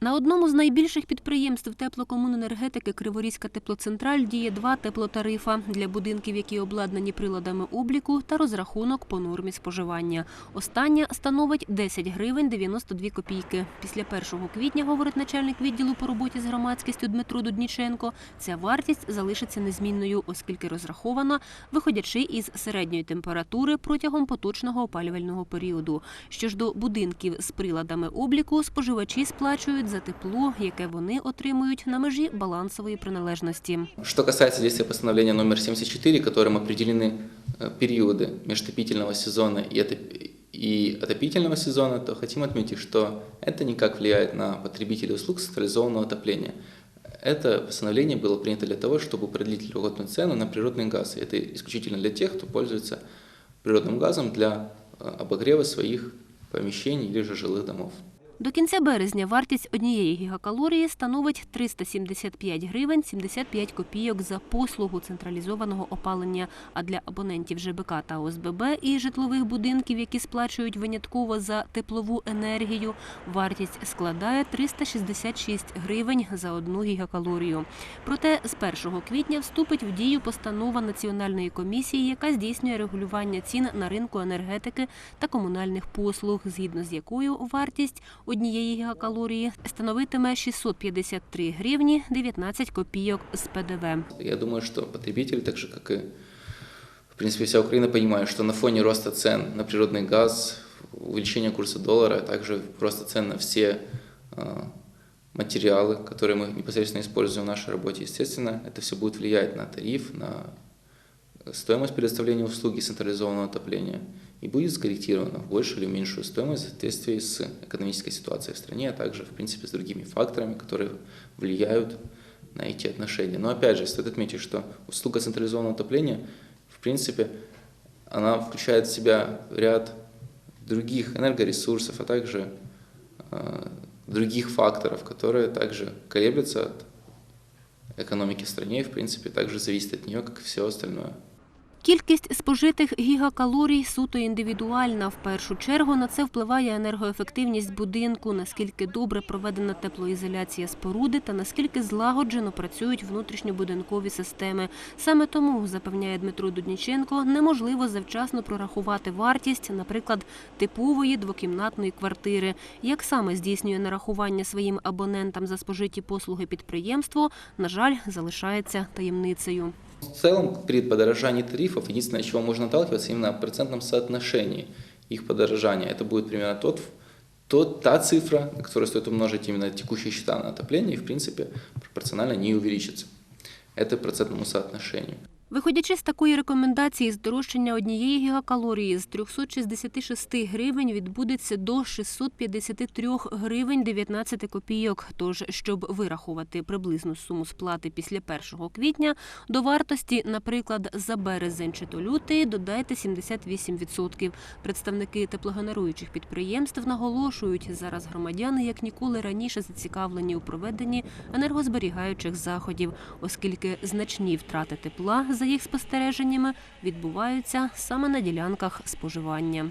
На одному з найбільших підприємств теплокомуненергетики Криворізька теплоцентраль діє два теплотарифа для будинків, які обладнані приладами обліку та розрахунок по нормі споживання. Остання становить 10 гривень 92 копійки. Після 1 квітня, говорить начальник відділу по роботі з громадськістю Дмитро Дудніченко, ця вартість залишиться незмінною, оскільки розрахована, виходячи із середньої температури протягом поточного опалювального періоду. Що ж до будинків з приладами обліку, споживачі сплачують за тепло, яке вони отримують на межі балансової приналежності. Что касается действия постановления номер 74, которым определены э, периоды межтопительного сезона и отоп- и отопительного сезона, то хотим отметить, что это никак влияет на потребителей услуг централизованного отопления. Это постановление было принято для того, чтобы продлить льготную цену на природный газ. И это исключительно для тех, кто пользуется природным газом для э, обогрева своих помещений или же жилых домов. До кінця березня вартість однієї гігакалорії становить 375 гривень 75 копійок за послугу централізованого опалення. А для абонентів ЖБК та ОСББ і житлових будинків, які сплачують винятково за теплову енергію, вартість складає 366 гривень за одну гігакалорію. Проте з 1 квітня вступить в дію постанова Національної комісії, яка здійснює регулювання цін на ринку енергетики та комунальних послуг, згідно з якою вартість однієї гігакалорії становитиме 653 гривні 19 копійок з ПДВ. Я думаю, что потребители, так же как и в принципе вся Украина, понимают, что на фоне роста цен на природный газ, увеличения курса доллара, а также роста цен на все э, материалы, которые мы непосредственно используем в нашей работе, естественно, это все будет влиять на тариф, на стоимость предоставления услуги централизованного отопления и будет скорректировано в большую или меньшую стоимость в соответствии с экономической ситуацией в стране, а также, в принципе, с другими факторами, которые влияют на эти отношения. Но опять же, стоит отметить, что услуга централизованного отопления, в принципе, она включает в себя ряд других энергоресурсов, а также э, других факторов, которые также колеблются от экономики в стране и, в принципе, также зависит от нее, как и все остальное. Кількість спожитих гігакалорій суто індивідуальна. В першу чергу на це впливає енергоефективність будинку, наскільки добре проведена теплоізоляція споруди та наскільки злагоджено працюють внутрішньобудинкові системи. Саме тому, запевняє Дмитро Дудніченко, неможливо завчасно прорахувати вартість, наприклад, типової двокімнатної квартири. Як саме здійснює нарахування своїм абонентам за спожиті послуги підприємство, на жаль, залишається таємницею. В целом, при подорожании тарифов, единственное, чего можно отталкиваться, именно в процентном соотношении их подорожания. Это будет примерно тот, тот, та цифра, на которую стоит умножить именно текущие счета на отопление, и, в принципе, пропорционально не увеличится. Это процентному соотношению. Виходячи з такої рекомендації, здорожчання однієї гігакалорії з 366 гривень відбудеться до 653 гривень 19 копійок. Тож, щоб вирахувати приблизну суму сплати після 1 квітня, до вартості, наприклад, за березень чи то лютий, додайте 78%. Представники теплогенеруючих підприємств наголошують, зараз громадяни як ніколи раніше зацікавлені у проведенні енергозберігаючих заходів, оскільки значні втрати тепла за їх спостереженнями відбуваються саме на ділянках споживання.